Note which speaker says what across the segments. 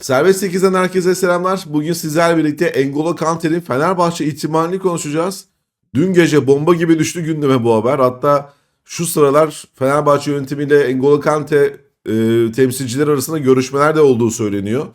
Speaker 1: Serbest 8'den herkese selamlar. Bugün sizlerle birlikte Engolo Kante'nin Fenerbahçe ihtimalini konuşacağız. Dün gece bomba gibi düştü gündeme bu haber. Hatta şu sıralar Fenerbahçe yönetimiyle Engolo Kante e, temsilciler arasında görüşmeler de olduğu söyleniyor.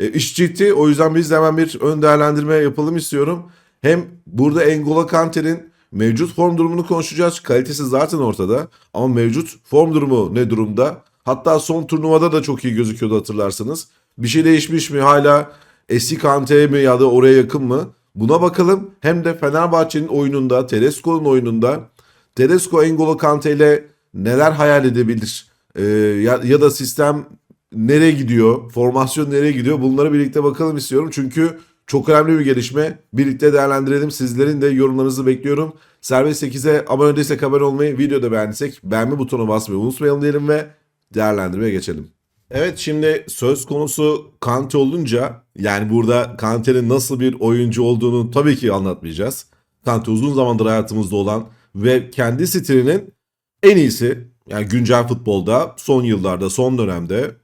Speaker 1: E, iş ciddi. O yüzden biz de hemen bir ön değerlendirme yapalım istiyorum. Hem burada Engolo Kante'nin mevcut form durumunu konuşacağız. Kalitesi zaten ortada. Ama mevcut form durumu ne durumda? Hatta son turnuvada da çok iyi gözüküyordu hatırlarsanız. Bir şey değişmiş mi? Hala eski Kante mi ya da oraya yakın mı? Buna bakalım. Hem de Fenerbahçe'nin oyununda, Tedesco'nun oyununda Tedesco Engolo Kante ile neler hayal edebilir? Ee, ya, ya da sistem nereye gidiyor? Formasyon nereye gidiyor? Bunları birlikte bakalım istiyorum. Çünkü çok önemli bir gelişme. Birlikte değerlendirelim. Sizlerin de yorumlarınızı bekliyorum. Serbest 8'e abone değilsek abone olmayı, videoda beğendiysek beğenme butonuna basmayı unutmayalım diyelim ve değerlendirmeye geçelim. Evet şimdi söz konusu Kante olunca yani burada Kante'nin nasıl bir oyuncu olduğunu tabii ki anlatmayacağız. Kante uzun zamandır hayatımızda olan ve kendi stilinin en iyisi yani güncel futbolda son yıllarda son dönemde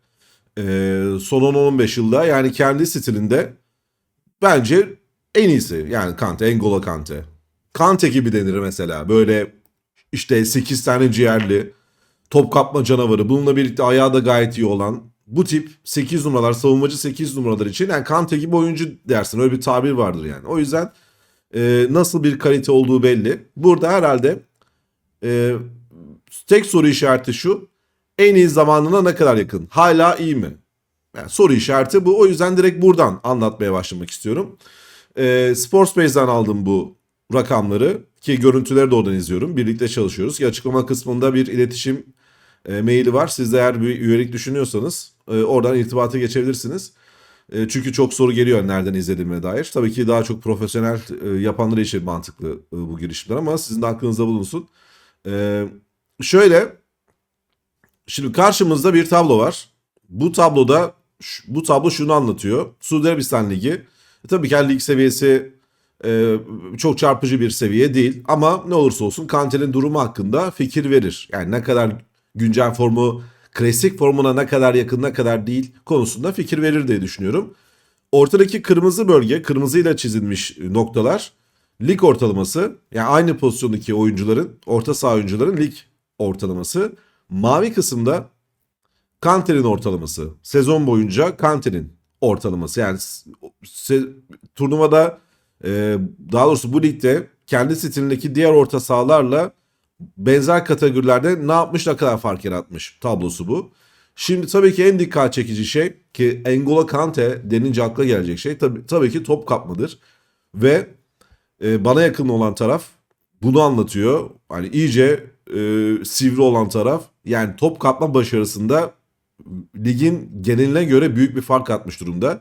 Speaker 1: e, son 10-15 yılda yani kendi stilinde bence en iyisi yani Kante, Engolo Kante. Kante gibi denir mesela böyle işte 8 tane ciğerli top kapma canavarı bununla birlikte ayağı da gayet iyi olan bu tip 8 numaralar savunmacı 8 numaralar için yani Kante gibi oyuncu dersin öyle bir tabir vardır yani. O yüzden e, nasıl bir kalite olduğu belli. Burada herhalde e, tek soru işareti şu en iyi zamanına ne kadar yakın? Hala iyi mi? Yani soru işareti bu. O yüzden direkt buradan anlatmaya başlamak istiyorum. E, Sportspace'den aldım bu rakamları ki görüntüleri de oradan izliyorum. Birlikte çalışıyoruz. Açıklama kısmında bir iletişim e, maili var. Siz de eğer bir üyelik düşünüyorsanız e, oradan irtibata geçebilirsiniz. E, çünkü çok soru geliyor nereden izlediğime dair. Tabii ki daha çok profesyonel e, yapanlar için mantıklı e, bu girişimler ama sizin de aklınızda bulunsun. E, şöyle şimdi karşımızda bir tablo var. Bu tabloda bu tablo şunu anlatıyor. Suudi Arabistan Ligi. E, tabii ki her lig seviyesi e, çok çarpıcı bir seviye değil. Ama ne olursa olsun Kante'nin durumu hakkında fikir verir. Yani ne kadar güncel formu klasik formuna ne kadar yakın ne kadar değil konusunda fikir verir diye düşünüyorum. Ortadaki kırmızı bölge kırmızıyla çizilmiş noktalar lig ortalaması yani aynı pozisyondaki oyuncuların orta saha oyuncuların lig ortalaması. Mavi kısımda Kante'nin ortalaması. Sezon boyunca Kante'nin ortalaması. Yani turnuvada e, daha doğrusu bu ligde kendi stilindeki diğer orta sahalarla benzer kategorilerde ne yapmış ne kadar fark yaratmış tablosu bu. Şimdi tabii ki en dikkat çekici şey ki Engolo Kante denince akla gelecek şey tabii, tabii ki top kapmadır. Ve e, bana yakın olan taraf bunu anlatıyor. Hani iyice e, sivri olan taraf yani top kapma başarısında ligin geneline göre büyük bir fark atmış durumda.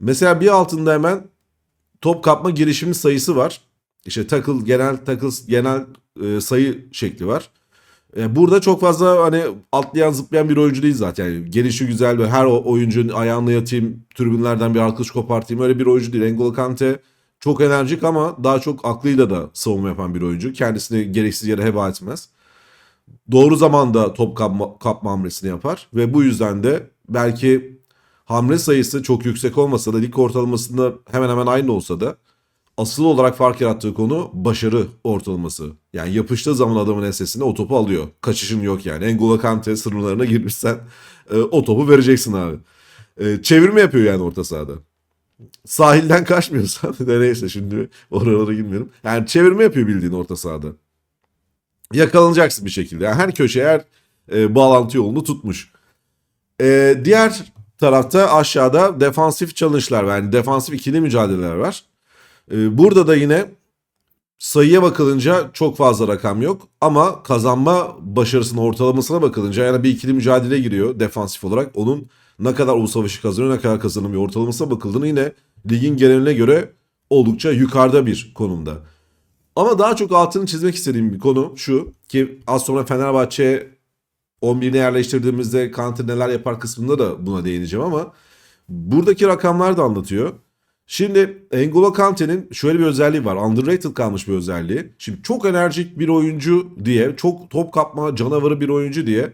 Speaker 1: Mesela bir altında hemen top kapma girişimi sayısı var. İşte takıl genel takıl genel e, sayı şekli var. E, burada çok fazla hani atlayan zıplayan bir oyuncu değil zaten. Yani gelişi güzel ve her oyuncunun ayağına yatayım, tribünlerden bir alkış kopartayım öyle bir oyuncu değil. N'Golo Kante çok enerjik ama daha çok aklıyla da savunma yapan bir oyuncu. Kendisini gereksiz yere heba etmez. Doğru zamanda top kapma, kapma hamlesini yapar ve bu yüzden de belki hamle sayısı çok yüksek olmasa da lig ortalamasında hemen hemen aynı olsa da asıl olarak fark yarattığı konu başarı ortalaması. Yani yapıştığı zaman adamın ensesine o topu alıyor. Kaçışın yok yani. N'Golo Kante sınırlarına girmişsen e, o topu vereceksin abi. E, çevirme yapıyor yani orta sahada. Sahilden kaçmıyorsan de neyse şimdi oralara girmiyorum. Yani çevirme yapıyor bildiğin orta sahada. Yakalanacaksın bir şekilde. Yani her köşe her e, bağlantı yolunu tutmuş. E, diğer tarafta aşağıda defansif challenge'lar. Yani defansif ikili mücadeleler var. Ee, Burada da yine sayıya bakılınca çok fazla rakam yok ama kazanma başarısının ortalamasına bakılınca yani bir ikili mücadele giriyor defansif olarak. Onun ne kadar o savaşı kazanıyor ne kadar kazanamıyor ortalamasına bakıldığında yine ligin geneline göre oldukça yukarıda bir konumda. Ama daha çok altını çizmek istediğim bir konu şu ki az sonra Fenerbahçe 11'ine yerleştirdiğimizde Kante neler yapar kısmında da buna değineceğim ama buradaki rakamlar da anlatıyor. Şimdi N'Golo Kante'nin şöyle bir özelliği var. Underrated kalmış bir özelliği. Şimdi çok enerjik bir oyuncu diye, çok top kapma canavarı bir oyuncu diye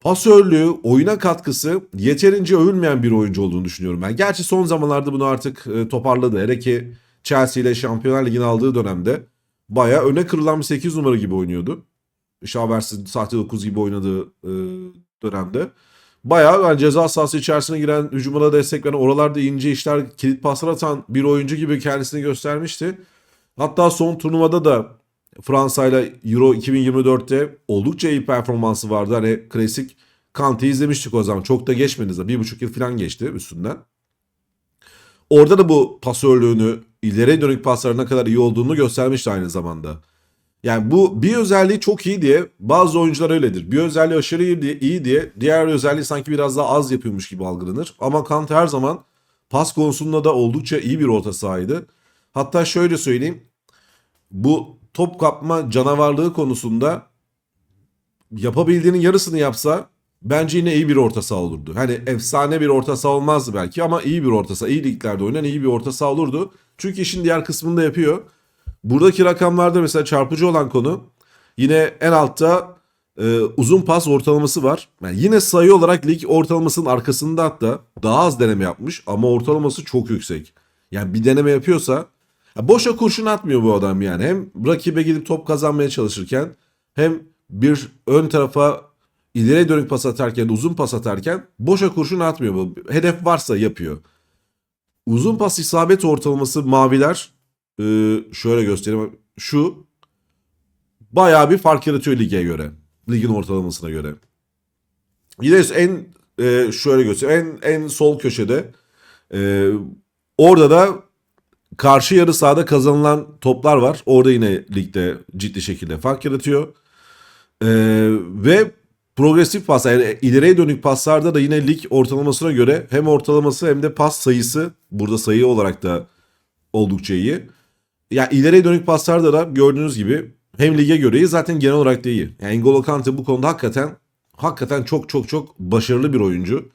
Speaker 1: pasörlüğü, oyuna katkısı yeterince övülmeyen bir oyuncu olduğunu düşünüyorum ben. Gerçi son zamanlarda bunu artık e, toparladı. Hele ki Chelsea ile Şampiyonlar Ligi'ni aldığı dönemde bayağı öne kırılan bir 8 numara gibi oynuyordu. Şavers'in sahte 9 gibi oynadığı e, dönemde. Bayağı yani ceza sahası içerisine giren, hücumuna destek veren, oralarda ince işler, kilit paslar atan bir oyuncu gibi kendisini göstermişti. Hatta son turnuvada da Fransa ile Euro 2024'te oldukça iyi performansı vardı. Hani klasik Kante'yi izlemiştik o zaman. Çok da geçmedi zaten. Bir buçuk yıl falan geçti üstünden. Orada da bu pasörlüğünü, ileriye dönük pasların ne kadar iyi olduğunu göstermişti aynı zamanda. Yani bu bir özelliği çok iyi diye bazı oyuncular öyledir. Bir özelliği aşırı iyi diye, iyi diye diğer özelliği sanki biraz daha az yapıyormuş gibi algılanır. Ama Kante her zaman pas konusunda da oldukça iyi bir orta sahaydı. Hatta şöyle söyleyeyim. Bu top kapma canavarlığı konusunda yapabildiğinin yarısını yapsa bence yine iyi bir orta saha olurdu. Hani efsane bir orta saha olmazdı belki ama iyi bir orta saha. iyi liglerde oynayan iyi bir orta saha olurdu. Çünkü işin diğer kısmını da yapıyor. Buradaki rakamlarda mesela çarpıcı olan konu yine en altta e, uzun pas ortalaması var. Yani yine sayı olarak lig ortalamasının arkasında hatta daha az deneme yapmış ama ortalaması çok yüksek. Yani bir deneme yapıyorsa ya boşa kurşun atmıyor bu adam yani. Hem rakibe gidip top kazanmaya çalışırken hem bir ön tarafa ileriye dönük pas atarken uzun pas atarken boşa kurşun atmıyor bu. Hedef varsa yapıyor. Uzun pas isabet ortalaması maviler e, şöyle göstereyim. Şu bayağı bir fark yaratıyor lige göre. Ligin ortalamasına göre. Yine en e, şöyle göstereyim. En, en sol köşede e, orada da karşı yarı sahada kazanılan toplar var. Orada yine ligde ciddi şekilde fark yaratıyor. E, ve progresif pas yani ileriye dönük paslarda da yine lig ortalamasına göre hem ortalaması hem de pas sayısı burada sayı olarak da oldukça iyi. Yani ileriye dönük paslarda da gördüğünüz gibi hem lige göre iyi zaten genel olarak da iyi. Yani N'Golo Kante bu konuda hakikaten hakikaten çok çok çok başarılı bir oyuncu.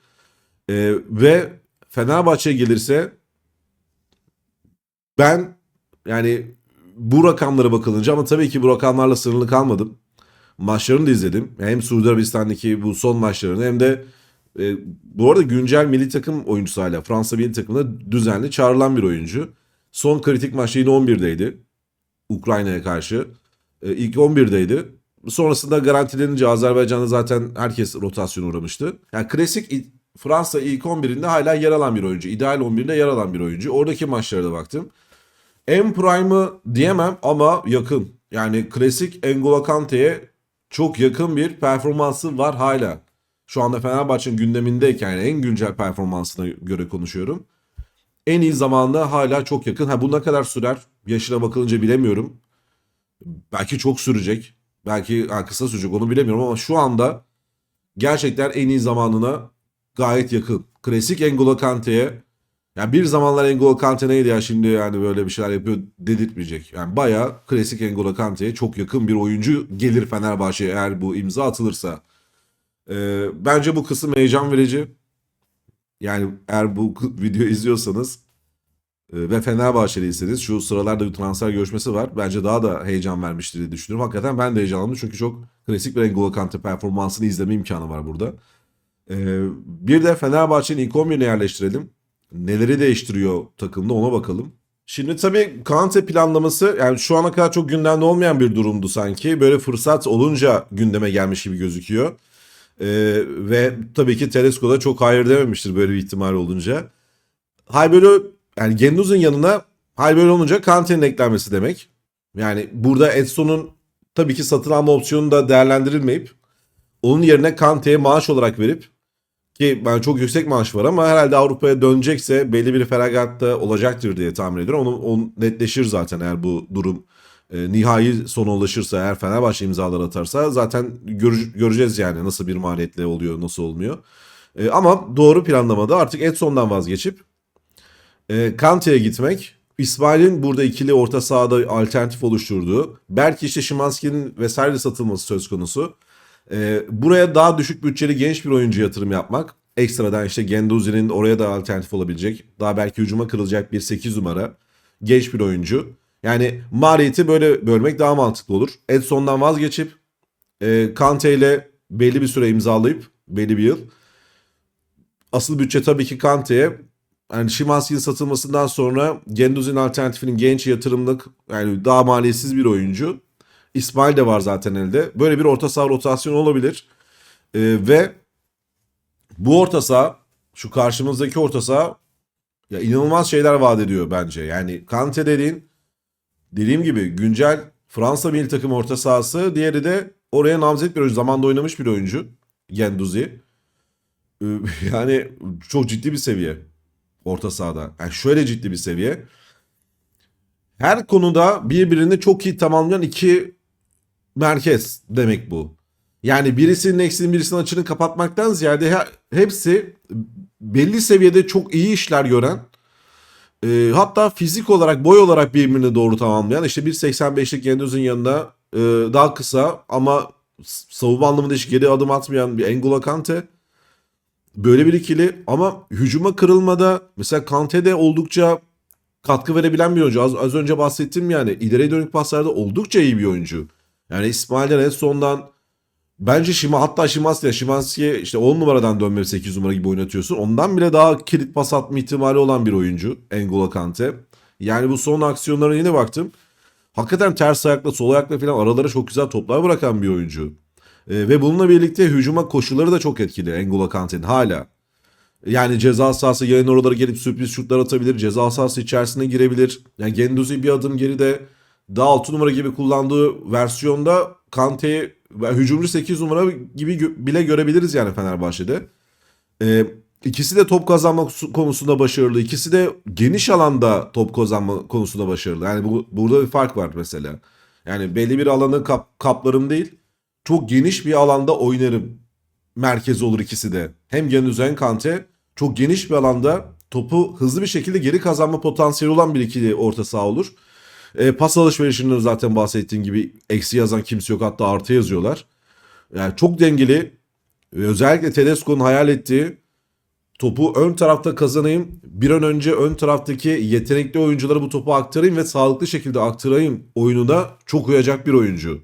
Speaker 1: Ee, ve Fenerbahçe'ye gelirse ben yani bu rakamlara bakılınca ama tabii ki bu rakamlarla sınırlı kalmadım. Maçlarını da izledim. Hem Suudi Arabistan'daki bu son maçlarını hem de e, bu arada güncel milli takım oyuncusu hala. Fransa milli takımında düzenli çağrılan bir oyuncu. Son kritik maçta yine 11'deydi. Ukrayna'ya karşı. E, ilk 11'deydi. Sonrasında garantilenince Azerbaycan'da zaten herkes rotasyon uğramıştı. Yani klasik Fransa ilk 11'inde hala yer alan bir oyuncu. İdeal 11'de yer alan bir oyuncu. Oradaki maçlara da baktım. En prime'ı diyemem ama yakın. Yani klasik N'Golo Kante'ye çok yakın bir performansı var hala. Şu anda Fenerbahçe'nin gündemindeyken yani en güncel performansına göre konuşuyorum. En iyi zamanda hala çok yakın. Ha bu ne kadar sürer? Yaşına bakılınca bilemiyorum. Belki çok sürecek. Belki ha, kısa sürecek onu bilemiyorum ama şu anda gerçekten en iyi zamanına gayet yakın. Klasik N'Golo Kante'ye yani bir zamanlar N'Golo Kante neydi ya şimdi yani böyle bir şeyler yapıyor dedirtmeyecek. Yani bayağı klasik N'Golo Kante'ye çok yakın bir oyuncu gelir Fenerbahçe'ye eğer bu imza atılırsa. Ee, bence bu kısım heyecan verici. Yani eğer bu video izliyorsanız e, ve Fenerbahçeliyseniz şu sıralarda bir transfer görüşmesi var. Bence daha da heyecan vermiştir diye düşünüyorum. Hakikaten ben de heyecanlandım çünkü çok klasik bir N'Golo Kante performansını izleme imkanı var burada. Ee, bir de Fenerbahçe'nin ilk 11'ine yerleştirelim. Neleri değiştiriyor takımda ona bakalım. Şimdi tabii Kante planlaması yani şu ana kadar çok gündemde olmayan bir durumdu sanki. Böyle fırsat olunca gündeme gelmiş gibi gözüküyor. Ee, ve tabii ki Tedesco da çok hayır dememiştir böyle bir ihtimal olunca. Hay böyle yani Genduz'un yanına hay böyle olunca Kante'nin eklenmesi demek. Yani burada Edson'un tabii ki satın alma opsiyonu da değerlendirilmeyip onun yerine Kante'ye maaş olarak verip ki ben çok yüksek maaş var ama herhalde Avrupa'ya dönecekse belli bir feragatta olacaktır diye tahmin ediyorum. Onu, onu netleşir zaten eğer bu durum e, nihai sona ulaşırsa eğer Fenerbahçe imzalar atarsa zaten göre, göreceğiz yani nasıl bir maliyetle oluyor nasıl olmuyor. E, ama doğru planlamada artık Edson'dan vazgeçip e, Kante'ye gitmek İsmail'in burada ikili orta sahada alternatif oluşturduğu belki işte Şimanski'nin vesaire satılması söz konusu. E, buraya daha düşük bütçeli genç bir oyuncu yatırım yapmak ekstradan işte Genduzi'nin oraya da alternatif olabilecek daha belki hücuma kırılacak bir 8 numara genç bir oyuncu. Yani maliyeti böyle bölmek daha mantıklı olur. Edson'dan vazgeçip e, Kante ile belli bir süre imzalayıp belli bir yıl. Asıl bütçe tabii ki Kante'ye. Yani Şimanski'nin satılmasından sonra Gendouzi'nin alternatifinin genç yatırımlık yani daha maliyetsiz bir oyuncu. İsmail de var zaten elde. Böyle bir orta saha rotasyonu olabilir. Ee, ve bu orta saha şu karşımızdaki orta saha ya inanılmaz şeyler vaat ediyor bence. Yani Kante dediğin dediğim gibi güncel Fransa milli takım orta sahası. Diğeri de oraya namzet bir oyuncu. Zamanda oynamış bir oyuncu. Gendouzi. Ee, Yani çok ciddi bir seviye orta sahada. Yani şöyle ciddi bir seviye. Her konuda birbirini çok iyi tamamlayan iki merkez demek bu. Yani birisinin eksiğini birisinin açığını kapatmaktan ziyade he- hepsi belli seviyede çok iyi işler gören e, hatta fizik olarak boy olarak birbirini doğru tamamlayan işte 1.85'lik Gendouzi'nin yanında e, daha kısa ama savunma anlamında hiç geri adım atmayan bir N'Golo Kante böyle bir ikili ama hücuma kırılmada mesela Kante de oldukça katkı verebilen bir oyuncu. Az, az önce bahsettim yani ileriye dönük paslarda oldukça iyi bir oyuncu. Yani İsmail'den en sondan bence Şima hatta Şimanski Şimanski'ye işte 10 numaradan dönme 8 numara gibi oynatıyorsun. Ondan bile daha kilit pas atma ihtimali olan bir oyuncu N'Golo Kante. Yani bu son aksiyonlarına yine baktım. Hakikaten ters ayakla sol ayakla falan aralara çok güzel toplar bırakan bir oyuncu. Ee, ve bununla birlikte hücuma koşulları da çok etkili N'Golo Kante'nin hala. Yani ceza sahası yayın oralara gelip sürpriz şutlar atabilir. Ceza sahası içerisine girebilir. Yani Gendouzi bir adım geride daha 6 numara gibi kullandığı versiyonda Kante'yi ve hücumcu 8 numara gibi gö- bile görebiliriz yani Fenerbahçe'de. Ee, ikisi de top kazanma su- konusunda başarılı. İkisi de geniş alanda top kazanma konusunda başarılı. Yani bu, burada bir fark var mesela. Yani belli bir alanı kap, kaplarım değil. Çok geniş bir alanda oynarım merkezi olur ikisi de. Hem Gendouzi hem Kante çok geniş bir alanda topu hızlı bir şekilde geri kazanma potansiyeli olan bir ikili orta saha olur. E, pas alışverişinden zaten bahsettiğim gibi eksi yazan kimse yok hatta artı yazıyorlar. Yani çok dengeli ve özellikle Tedesco'nun hayal ettiği topu ön tarafta kazanayım. Bir an önce ön taraftaki yetenekli oyunculara bu topu aktarayım ve sağlıklı şekilde aktarayım oyununa çok uyacak bir oyuncu.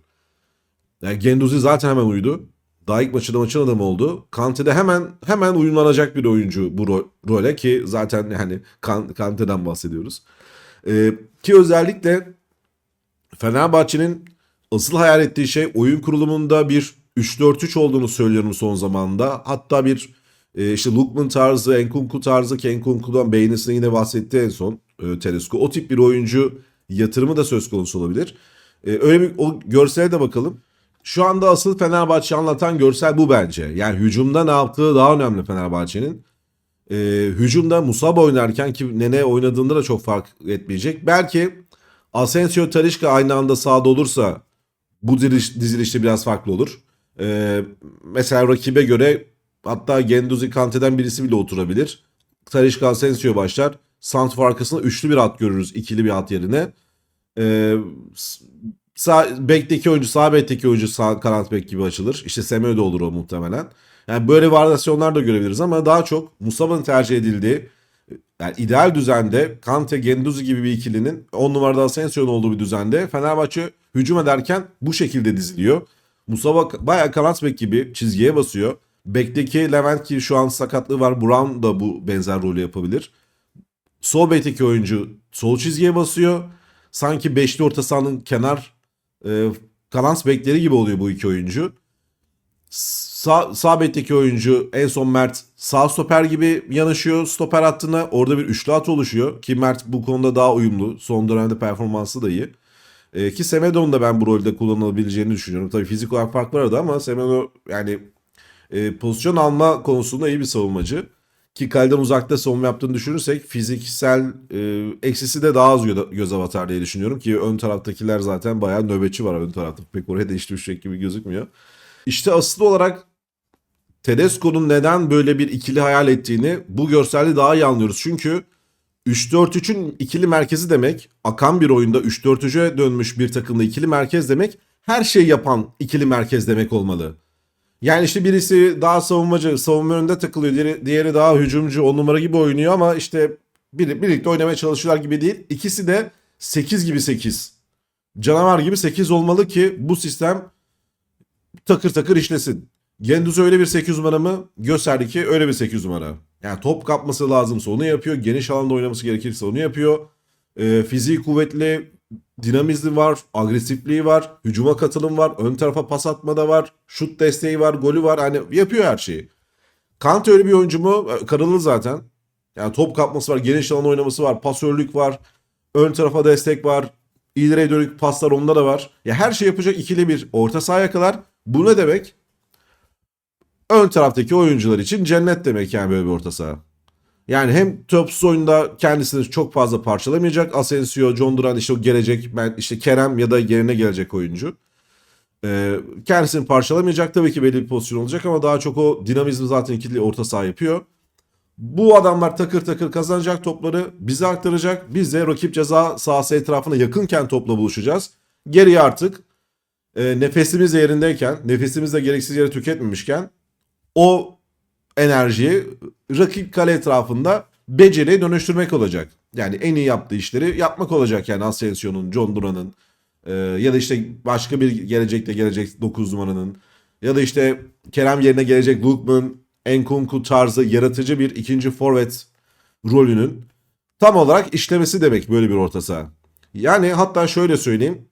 Speaker 1: Yani Gendouzi zaten hemen uydu. Daha ilk maçında maçın adamı oldu. Kante de hemen hemen uyumlanacak bir oyuncu bu ro- role ki zaten yani Kan- Kante'den bahsediyoruz. Ee, ki özellikle Fenerbahçe'nin asıl hayal ettiği şey oyun kurulumunda bir 3-4-3 olduğunu söylüyorum son zamanda. Hatta bir e, işte Lukman tarzı, Enkunku tarzı ki Enkunku'dan yine bahsetti en son e, Tedesco. O tip bir oyuncu yatırımı da söz konusu olabilir. E, öyle bir o görsele de bakalım. Şu anda asıl Fenerbahçe anlatan görsel bu bence. Yani hücumda ne yaptığı daha önemli Fenerbahçe'nin. E, hücumda Musab oynarken ki Nene oynadığında da çok fark etmeyecek. Belki Asensio Tarişka aynı anda sahada olursa bu diziliş, dizilişte biraz farklı olur. E, mesela rakibe göre hatta Gendouzi Kante'den birisi bile oturabilir. Tarişka Asensio başlar. Santrfor arkasında üçlü bir at görürüz ikili bir at yerine. E, sağ bekteki oyuncu sağ bekteki oyuncu sağ kanat bek gibi açılır. İşte Semedo olur o muhtemelen. Yani böyle varyasyonlar da görebiliriz ama daha çok Musab'ın tercih edildiği yani ideal düzende Kante Gendouzi gibi bir ikilinin 10 numarada Asensio'nun olduğu bir düzende Fenerbahçe hücum ederken bu şekilde diziliyor. Musaba bayağı kanat bek gibi çizgiye basıyor. Bekteki Levent ki şu an sakatlığı var. Brown da bu benzer rolü yapabilir. Sol bekteki oyuncu sol çizgiye basıyor. Sanki beşli orta sahanın kenar e, kanat bekleri gibi oluyor bu iki oyuncu. Sağ, sağ oyuncu en son Mert sağ stoper gibi yanaşıyor stoper hattına. Orada bir üçlü hat oluşuyor ki Mert bu konuda daha uyumlu. Son dönemde performansı da iyi. E, ki Semedo'nun da ben bu rolde kullanılabileceğini düşünüyorum. Tabii fizik olarak fark var arada ama Semedo yani e, pozisyon alma konusunda iyi bir savunmacı. Ki kaleden uzakta savunma yaptığını düşünürsek fiziksel e, eksisi de daha az gö- göze batar diye düşünüyorum. Ki ön taraftakiler zaten bayağı nöbetçi var ön tarafta. Pek oraya da iş gibi gözükmüyor. İşte asıl olarak Tedesco'nun neden böyle bir ikili hayal ettiğini bu görselde daha iyi anlıyoruz. Çünkü 3-4-3'ün ikili merkezi demek, akan bir oyunda 3-4-3'e dönmüş bir takımda ikili merkez demek, her şeyi yapan ikili merkez demek olmalı. Yani işte birisi daha savunmacı, savunma önünde takılıyor. Diğeri, diğeri daha hücumcu, on numara gibi oynuyor ama işte bir, birlikte oynamaya çalışıyorlar gibi değil. İkisi de 8 gibi 8. Canavar gibi 8 olmalı ki bu sistem takır takır işlesin. Gendüz öyle bir 8 numara mı? Gösterdi ki öyle bir 8 numara. Yani top kapması lazımsa onu yapıyor. Geniş alanda oynaması gerekirse onu yapıyor. Ee, fiziği kuvvetli, dinamizmi var, agresifliği var, hücuma katılım var, ön tarafa pas atma da var, şut desteği var, golü var. Hani yapıyor her şeyi. Kante öyle bir oyuncu mu? E, Karalı zaten. Yani top kapması var, geniş alan oynaması var, pasörlük var, ön tarafa destek var, ileriye dönük paslar onda da var. Ya her şey yapacak ikili bir orta sahaya kadar. Bu ne demek? Ön taraftaki oyuncular için cennet demek yani böyle bir orta saha. Yani hem topsuz oyunda kendisini çok fazla parçalamayacak. Asensio, John Duran işte o gelecek. Ben işte Kerem ya da yerine gelecek oyuncu. Ee, kendisini parçalamayacak tabii ki belli bir pozisyon olacak ama daha çok o dinamizmi zaten ikili orta saha yapıyor. Bu adamlar takır takır kazanacak topları bize aktaracak. Biz de rakip ceza sahası etrafına yakınken topla buluşacağız. Geriye artık e, nefesimiz de yerindeyken, nefesimiz de gereksiz yere tüketmemişken o enerjiyi rakip kale etrafında beceriye dönüştürmek olacak. Yani en iyi yaptığı işleri yapmak olacak yani Asensio'nun, John Duran'ın e, ya da işte başka bir gelecekte gelecek 9 numaranın ya da işte Kerem yerine gelecek Lookman, Enkunku tarzı yaratıcı bir ikinci forvet rolünün tam olarak işlemesi demek böyle bir orta. Yani hatta şöyle söyleyeyim.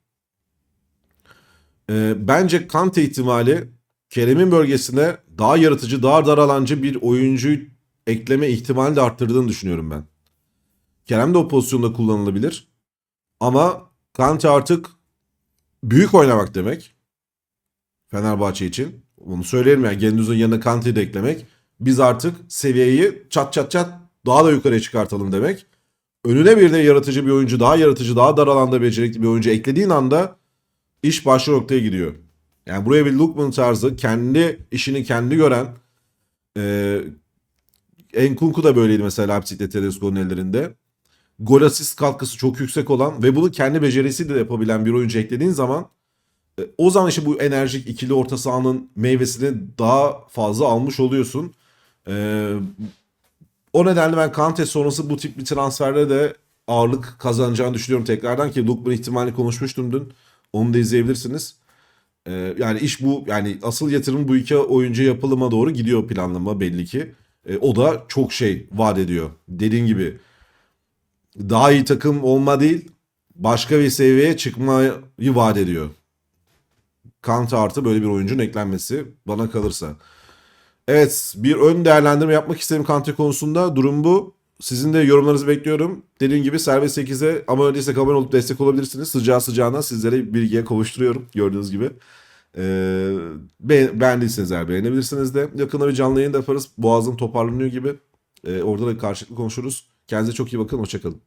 Speaker 1: E, bence Kante ihtimali Kerem'in bölgesine daha yaratıcı, daha daralancı bir oyuncuyu ekleme ihtimali de arttırdığını düşünüyorum ben. Kerem de o pozisyonda kullanılabilir. Ama Kante artık büyük oynamak demek. Fenerbahçe için. Bunu söyleyelim yani Gendüz'ün yanına Kante'yi de eklemek. Biz artık seviyeyi çat çat çat daha da yukarıya çıkartalım demek. Önüne bir de yaratıcı bir oyuncu, daha yaratıcı, daha dar alanda becerikli bir oyuncu eklediğin anda iş başka noktaya gidiyor. Yani buraya bir Lookman tarzı kendi işini kendi gören e, Enkunku da böyleydi mesela Leipzig'te Tedesco'nun ellerinde. Gol asist katkısı çok yüksek olan ve bunu kendi becerisiyle de yapabilen bir oyuncu eklediğin zaman e, o zaman işte bu enerjik ikili orta sahanın meyvesini daha fazla almış oluyorsun. E, o nedenle ben Kante sonrası bu tip bir transferde de ağırlık kazanacağını düşünüyorum tekrardan ki Lookman ihtimali konuşmuştum dün. Onu da izleyebilirsiniz. Ee, yani iş bu yani asıl yatırım bu iki oyuncu yapılıma doğru gidiyor planlama belli ki. Ee, o da çok şey vaat ediyor. Dediğin gibi daha iyi takım olma değil başka bir seviyeye çıkmayı vaat ediyor. Kante artı böyle bir oyuncunun eklenmesi bana kalırsa. Evet bir ön değerlendirme yapmak istedim Kante konusunda. Durum bu. Sizin de yorumlarınızı bekliyorum. Dediğim gibi Serbest 8'e abone değilsek abone olup destek olabilirsiniz. Sıcağı sıcağına sizlere bilgiye kavuşturuyorum gördüğünüz gibi. Ee, be- beğendiyseniz eğer beğenebilirsiniz de. Yakında bir canlı yayın da yaparız. Boğazım toparlanıyor gibi. Ee, orada da karşılıklı konuşuruz. Kendinize çok iyi bakın. Hoşçakalın.